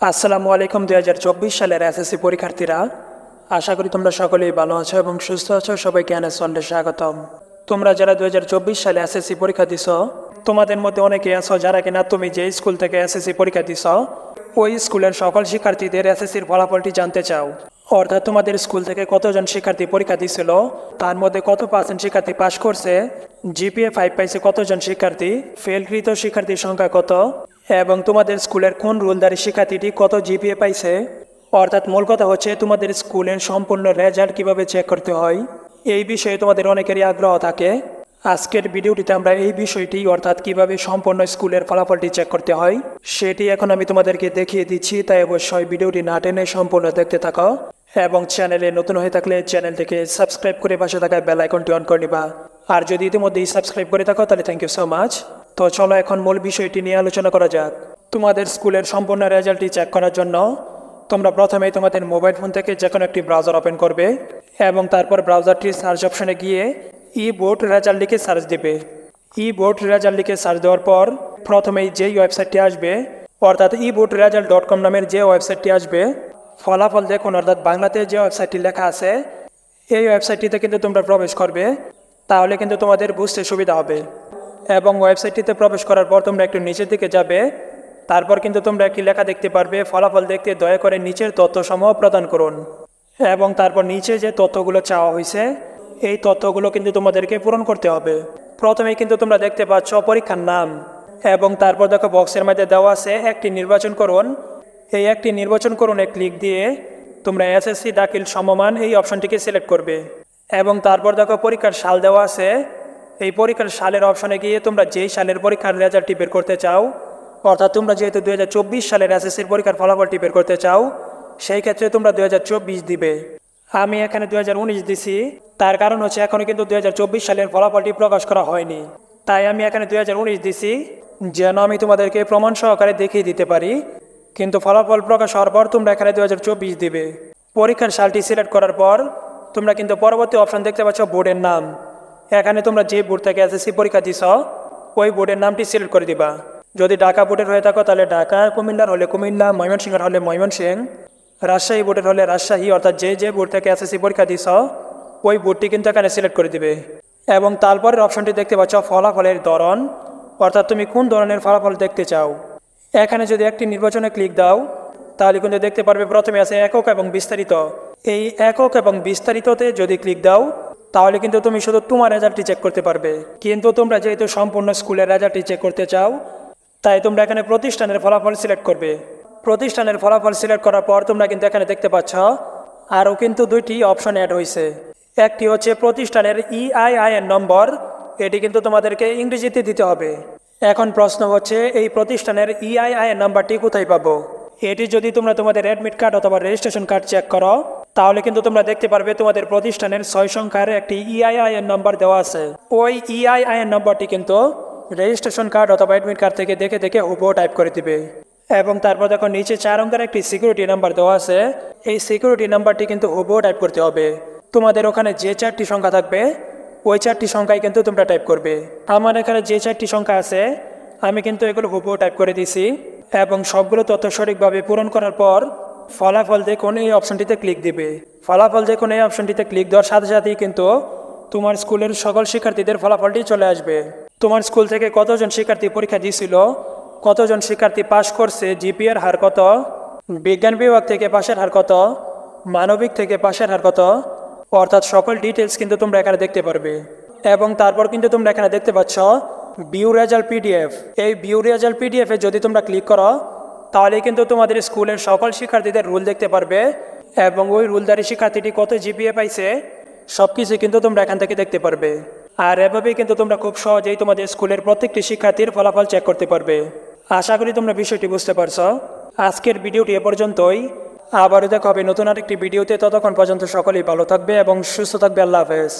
আসসালামু আলাইকুম, দুই হাজার চব্বিশ সালের এসএসসি পরীক্ষার্থীরা। আশা করি তোমরা সকলেই ভালো আছো এবং সুস্থ আছো। সবাইকে এনএস সন্ডে স্বাগতম। তোমরা যারা দুই হাজার চব্বিশ সালে এসএসসি পরীক্ষা দিছ, তোমাদের মধ্যে অনেকে আছো যারা কিনা তুমি যে স্কুল থেকে এসএসসি পরীক্ষা দিছ, ওই স্কুলের সকল শিক্ষার্থীদের এসএসসির ফলাফলটি জানতে চাও। অর্থাৎ তোমাদের স্কুল থেকে কতজন শিক্ষার্থী পরীক্ষা দিছিল, তার মধ্যে কত পার্সেন্ট শিক্ষার্থী পাশ করছে, জিপিএ ফাইভ পাইছে কতজন শিক্ষার্থী ফেলকৃত শিক্ষার্থীর সংখ্যা কত এবং তোমাদের স্কুলের কোন রুলদারি শিক্ষার্থীটি কত জিপিএ পাইছে? অর্থাৎ মূল কথা হচ্ছে তোমাদের স্কুলের সম্পূর্ণ রেজাল্ট কীভাবে চেক করতে হয়? এই বিষয়ে তোমাদের অনেকেরই আগ্রহ থাকে। আজকের ভিডিওটিতে আমরা এই বিষয়টি, অর্থাৎ কীভাবে সম্পূর্ণ স্কুলের ফলাফলটি চেক করতে হয়, সেটি এখন আমি তোমাদেরকে দেখিয়ে দিচ্ছি। তাই অবশ্যই ভিডিওটি না টেনে সম্পূর্ণ দেখতে থাকো এবং চ্যানেলে নতুন হয়ে থাকলে চ্যানেলটিকে সাবস্ক্রাইব করে পাশে থাকা বেল আইকনটি অন করে নিবা। আর যদি ইতিমধ্যেই সাবস্ক্রাইব করে থাকো, তাহলে থ্যাংক ইউ সো মাচ তো চলো এখন মূল বিষয়টি নিয়ে আলোচনা করা যাক। তোমাদের স্কুলের সম্পূর্ণ রেজাল্টটি চেক করার জন্য তোমরা প্রথমেই তোমাদের মোবাইল ফোন থেকে যে কোনো একটি ব্রাউজার ওপেন করবে এবং তারপর ব্রাউজারটির সার্চ অপশনে গিয়ে ই বোর্ড রেজাল্ট লিখে সার্চ দেবে। ই বোর্ড রেজাল্ট লিখে সার্চ দেওয়ার পর প্রথমেই যেই ওয়েবসাইটটি আসবে, অর্থাৎ e board result dot com নামের যে ওয়েবসাইটটি আসবে, ফলাফল দেখুন, অর্থাৎ বাংলাতে যে ওয়েবসাইটটি লেখা আছে, এই ওয়েবসাইটটিতে কিন্তু তোমরা প্রবেশ করবে, তাহলে কিন্তু তোমাদের বুঝতে সুবিধা হবে। এবং ওয়েবসাইটটিতে প্রবেশ করার পর তোমরা একটু নিচের দিকে যাবে। তারপর কিন্তু তোমরা একটি লেখা দেখতে পারবে, ফলাফল দেখতে দয়া করে নিচের তথ্যসমূহ প্রদান করুন। এবং তারপর নিচে যে তথ্যগুলো চাওয়া হয়েছে, এই তথ্যগুলো কিন্তু তোমাদেরকে পূরণ করতে হবে। প্রথমেই কিন্তু তোমরা দেখতে পাচ্ছ পরীক্ষার নাম। এবং তারপর দেখো বক্সের মধ্যে দেওয়া আছে, একটি নির্বাচন করুন। এই একটি নির্বাচন করুন এক ক্লিক দিয়ে তোমরা এসএসসি দাখিল সমমান এই অপশনটিকে সিলেক্ট করবে। এবং তারপর দেখো পরীক্ষার সাল দেওয়া আছে এই পরীক্ষার সালের অপশনে গিয়ে তোমরা যেই সালের পরীক্ষার রেজাল্টটি বের করতে চাও, অর্থাৎ তোমরা যেহেতু দু হাজার চব্বিশ সালের এসএসসির পরীক্ষার ফলাফলটি বের করতে চাও, সেই ক্ষেত্রে তোমরা দু হাজার চব্বিশ দিবে। আমি এখানে দু হাজার উনিশ দিছি, তার কারণ হচ্ছে এখনও কিন্তু দুই সালের ফলাফলটি প্রকাশ করা হয়নি। তাই আমি এখানে দু হাজার উনিশ দিছি, যেন আমি তোমাদেরকে প্রমাণ সহকারে দেখিয়ে দিতে পারি, কিন্তু ফলাফল প্রকাশ হওয়ার পর তোমরা এখানে দু হাজার চব্বিশ দিবে। পরীক্ষার সালটি সিলেক্ট করার পর তোমরা কিন্তু পরবর্তী অপশন দেখতে পাচ্ছ বোর্ডের নাম। এখানে তোমরা যে বোর্ড থেকে এসএসসি পরীক্ষা দিছ, ওই বোর্ডের নামটি সিলেক্ট করে দিবা। যদি ঢাকা বোর্ডের হয়ে থাকো, তাহলে ঢাকা কুমিল্লার হলে কুমিল্লা ময়মনসিংহের হলে ময়মনসিংহ, রাজশাহী বোর্ডের হলে রাজশাহী, অর্থাৎ যে যে বোর্ড থেকে এসএসসি পরীক্ষা দিছ, ওই বোর্ডটি কিন্তু এখানে সিলেক্ট করে দিবে। এবং তারপরের অপশনটি দেখতে পাচ্ছ, ফলাফলের ধরন, অর্থাৎ তুমি কোন ধরনের ফলাফল দেখতে চাও। এখানে যদি একটি নির্বাচনে ক্লিক দাও, তাহলে কিন্তু দেখতে পারবে প্রথমে আছে একক এবং বিস্তারিত। এই একক এবং বিস্তারিততে যদি ক্লিক দাও তাহলে কিন্তু তুমি শুধু তোমার রেজাল্টটি চেক করতে পারবে। কিন্তু তোমরা যেহেতু সম্পূর্ণ স্কুলের রেজাল্টটি চেক করতে চাও, তাই তোমরা এখানে প্রতিষ্ঠানের ফলাফল সিলেক্ট করবে। প্রতিষ্ঠানের ফলাফল সিলেক্ট করার পর তোমরা কিন্তু এখানে দেখতে পাচ্ছ, আরও কিন্তু দুইটি অপশন অ্যাড হয়েছে একটি হচ্ছে প্রতিষ্ঠানের ইআইআই এর নম্বর এটি কিন্তু তোমাদেরকে ইংরেজিতে দিতে হবে। এখন প্রশ্ন হচ্ছে, এই প্রতিষ্ঠানের ইআইআই এর নাম্বারটি কোথায় পাবো? এটি যদি তোমরা তোমাদের অ্যাডমিট কার্ড অথবা রেজিস্ট্রেশন কার্ড চেক করো তাহলে কিন্তু তোমরা দেখতে পারবে তোমাদের প্রতিষ্ঠানের ছয় সংখ্যার একটি ইআইআই এর নাম্বার দেওয়া আছে। ওই ইআইআই এর নাম্বারটি কিন্তু রেজিস্ট্রেশন কার্ড অথবা অ্যাডমিট কার্ড থেকে দেখে দেখে হুবহু টাইপ করে দিবে। এবং তারপর দেখো নিচে চার অঙ্কের একটি সিকিউরিটি নাম্বার দেওয়া আছে। এই সিকিউরিটি নাম্বারটি কিন্তু হুবহু টাইপ করতে হবে। তোমাদের ওখানে যে চারটি সংখ্যা থাকবে, ওই চারটি সংখ্যায় কিন্তু তোমরা টাইপ করবে। আমার এখানে যে চারটি সংখ্যা আছে, আমি কিন্তু এগুলো হুবহু টাইপ করে দিছি। এবং সবগুলো তথ্য সঠিকভাবে পূরণ করার পর ফলাফল দেখুন এই অপশনটিতে ক্লিক দিবে। ফলাফল দেখুন এই অপশনটিতে ক্লিক দেওয়ার সাথে সাথেই কিন্তু তোমার স্কুলের সকল শিক্ষার্থীদের ফলাফলটি চলে আসবে। তোমার স্কুল থেকে কতজন শিক্ষার্থী পরীক্ষা দিয়েছিল? কতজন শিক্ষার্থী পাশ করছে? জিপিএর হার কত? বিজ্ঞান বিভাগ থেকে পাশের হার কত? মানবিক থেকে পাশের হার কত? অর্থাৎ সকল ডিটেলস কিন্তু তোমরা এখানে দেখতে পারবে। এবং তারপর কিন্তু তোমরা এখানে দেখতে পাচ্ছ বিউ রেজাল্ট পিডিএফ এই বিউ রেজাল্ট পিডিএফে যদি তোমরা ক্লিক করো তাহলে কিন্তু তোমাদের স্কুলের সকল শিক্ষার্থীদের রুল দেখতে পারবে এবং ওই রুলদারি শিক্ষার্থীটি কত জিপিএ পাইছে সব কিছু কিন্তু তোমরা এখান থেকে দেখতে পারবে। আর এভাবেই কিন্তু তোমরা খুব সহজেই তোমাদের স্কুলের প্রত্যেকটি শিক্ষার্থীর ফলাফল চেক করতে পারবে। আশা করি তোমরা বিষয়টি বুঝতে পারছ। আজকের ভিডিওটি এ পর্যন্তই। আবারও দেখা হবে নতুন আরেকটি ভিডিওতে। ততক্ষণ পর্যন্ত সকলেই ভালো থাকবে এবং সুস্থ থাকবে। আল্লাহ হাফেজ।